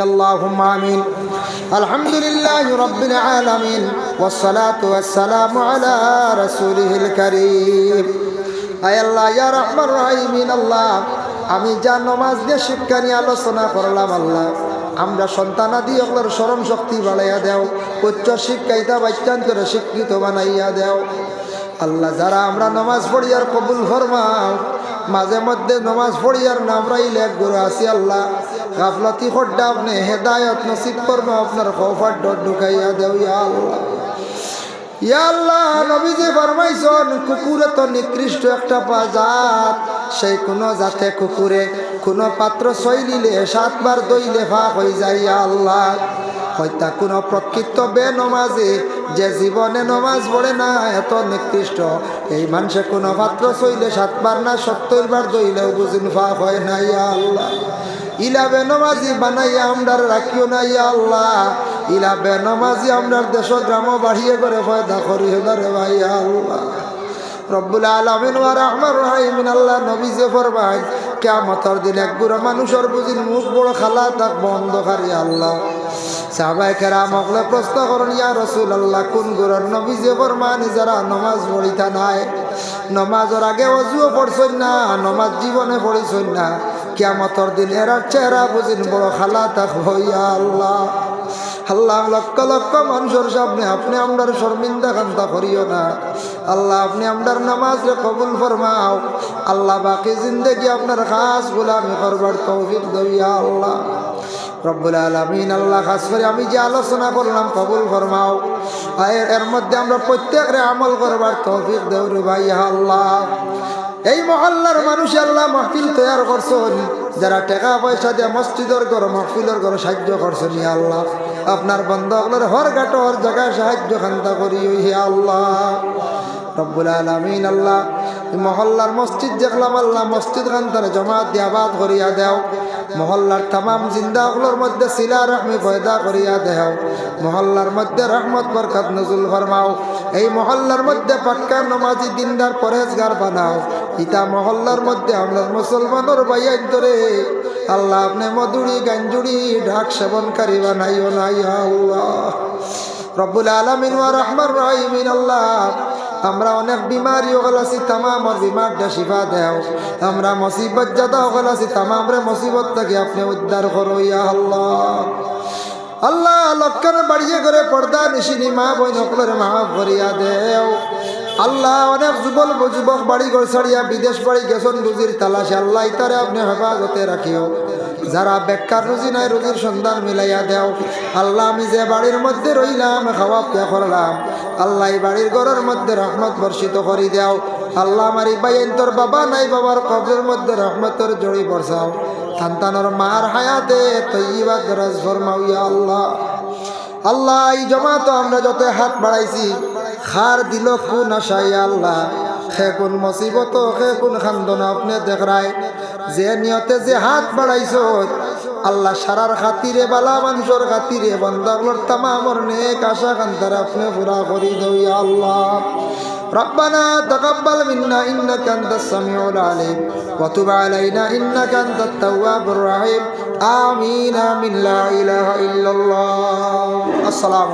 اللهم آمين الحمد لله رب العالمين والصلاة والسلام على رسوله الكريم আয় আল্লাহ ইয়া রহমান রাহিমিন আল্লাহ আমি যা নমাজ দিয়ে শিক্ষা নিয়ে আলোচনা করলাম আল্লাহ আমরা সন্তানাদি ওগুলোর স্মরণ শক্তি বাড়াইয়া দেও উচ্চ শিক্ষাইতা বাচ্চান্তরে শিক্ষিত বানাইয়া দেও আল্লাহ যারা আমরা নমাজ পড়িয়ার কবুল ফরমাও মাঝে মধ্যে নমাজ পড়িয়ার নাম রাইলে গুরু আসি আল্লাহ গাফলতি খড্ডা আপনি হেদায়ত নসিব করব, আপনার খৌফার ডর ঢুকাইয়া দেও ইয়া আল্লাহ। ইয়া আল্লাহ, নবীজি ফরমাইছন, কুকুরে তো নিকৃষ্ট একটা জাত সেই কোনো জাতে কুকুরে কোনো পাত্র শৈলিলে সাতবার দইলে ফাঁক হয়ে যায় ইয়া আল্লাহ। হত্যা কোনো প্রকৃত বে নমাজে যে জীবনে নমাজ পড়ে না, এত নিকৃষ্ট। এই মানুষে কোনো পাত্র শৈলে সাতবার না সত্তর বার দইলেও বুঝিন ফাঁক হয় না ইয়া আল্লাহ। ইলা বেনমাজি বানাইয়া আমরার রাখিও না, ইয়া আল্লাহ। ইলা বেনমাজি আমরার দেশ গ্রাম বাড়িয়ে করে ফয়দা করি হেদারে ভাই আল্লাহ। রব্বুল আলমিন ওয়া রহমান রহিমিন, আল্লাহ নবী যে ফরমাই কেমতর দিন এক বুড়ো মানুষের বুঝিন মুখ বড় খালা তাক বন্ধ খারি আল্লাহ। সাহাবাই কেরা মকলে প্রশ্ন করুন, ইয়া রসুল আল্লাহ কোন গুরুর নবী যে ফরমানি যারা নমাজ পড়িতা নাই? নমাজের আগে অজুও পড়ছই না, নমাজ জীবনে পড়িছই না। কেমতর দিন এরার চেহারা বুঝিন বড় খালা তাক হইয়া আল্লাহ। আল্লাহ, লক্ষ লক্ষ মানুষের সামনে আপনি আমরার শর্মিন্দা কান্তা করিও না। আল্লাহ, আপনি আমরার নামাজ কবুল ফরমাও। আল্লাহ, বাকি জিন্দগি আপনার খাস গোলামি করবার তৌফিক দইয়া আল্লাহ। রব্বুল আলমিন, আল্লাহ, খাস করে আমি যে আলোচনা করলাম কবুল ফরমাও। এর মধ্যে আমরা প্রত্যেকরে আমল করবার তৌফিক দেউরে ভাই আল্লাহ। এই মহল্লার মানুষ আল্লাহ মাহফিল তৈয়ার করছেন। যারা টাকা পয়সা দিয়ে মসজিদের ঘর, মাহফিলের ঘর সাহায্য করছেন, ইয়া আল্লাহ। আপনার বন্ধকলের হর ঘাট হর জায়গায় সাহায্য খান্তা করি হে আল্লাহ। রব্বুল আলমিন আল্লাহ মহল্লার মসজিদ দেখলাম আল্লাহ, মসজিদ খান্তারে জমাত দিয়া বাদ করিয়া দেও। মহল্লার তামাম জিন্দাগুলোর মধ্যে শিলা রহমি পয়দা করিয়া দেও। মহল্লার মধ্যে রহমত, বরকত নজুল ফরমাও। এই মহল্লার মধ্যে পাক্কা নমাজি, দিনদার, পরেজগার বানাও। ইতা মহল্লার মধ্যে আমরা মুসলমানের বাইয়ান ধরে। আল্লাহ আপনি মধুরি গাঞ্জুরি ঢাক সেবনকারী বানাইও নাই আল্লাহ। রব্বুল আলমিন রহমান রহিমিন, আল্লাহ, আমরা অনেক বিমারি ওগুলো আছি তামামর বিমারটা শিফা দেও। আমরা মুসিবত যাদা ওগুলো আছি তামামরে মুসিবত থেকে আপনি উদ্ধার করো, ইয়া আল্লাহ। আল্লাহ লক্ষণে বাড়িয়ে করে পর্দা নিশিনি, মা বই নকলের মা ভরিয়া দেও। আল্লাহ অনেক যুবল যুবক বাড়ি ঘর ছাড়িয়া বিদেশ বাড়ি গেছন রুজির তালাশে, আল্লাহ ইতারে আপনি হেফাজতে রাখিও। যারা বেকার রুজি নাই, রুজির সন্ধান মিলাইয়া দেও। আল্লাহ আমি যে বাড়ির মধ্যে রইলাম খাওয়া পিয়া করলাম? আল্লাহ বাড়ির ঘরের মধ্যে রহমত বর্ষিত করি দেও। আল্লাহ আমার বাইন তোর বাবা নাই, বাবার কবরের মধ্যে রহমতের জড়ি বর্ষাও। সন্তানের মার হায়াতে তৈবা দরাজ ফরমাউয়া আল্লাহ। আল্লাহ এই জমা তো আমরা যত হাত বাড়াইছি খার দিল কোন আশাই আল্লাহ সে কোন মুসিবত সে কোন খান্দন আপনি দেখরায় যে নিয়তে যে হাত বাড়াইছ আল্লাহ সারার খাতিরে বালা মানুষের খাতিরে বন্দাগুলোর তামামর নেক আশা কান্তার আপনি পুরা করি দইয়া আল্লাহ ربنا تقبل منا إنك أنت السميع العليم وتب علينا إنك أنت التواب الرحيم آمين من لا إله إلا الله السلام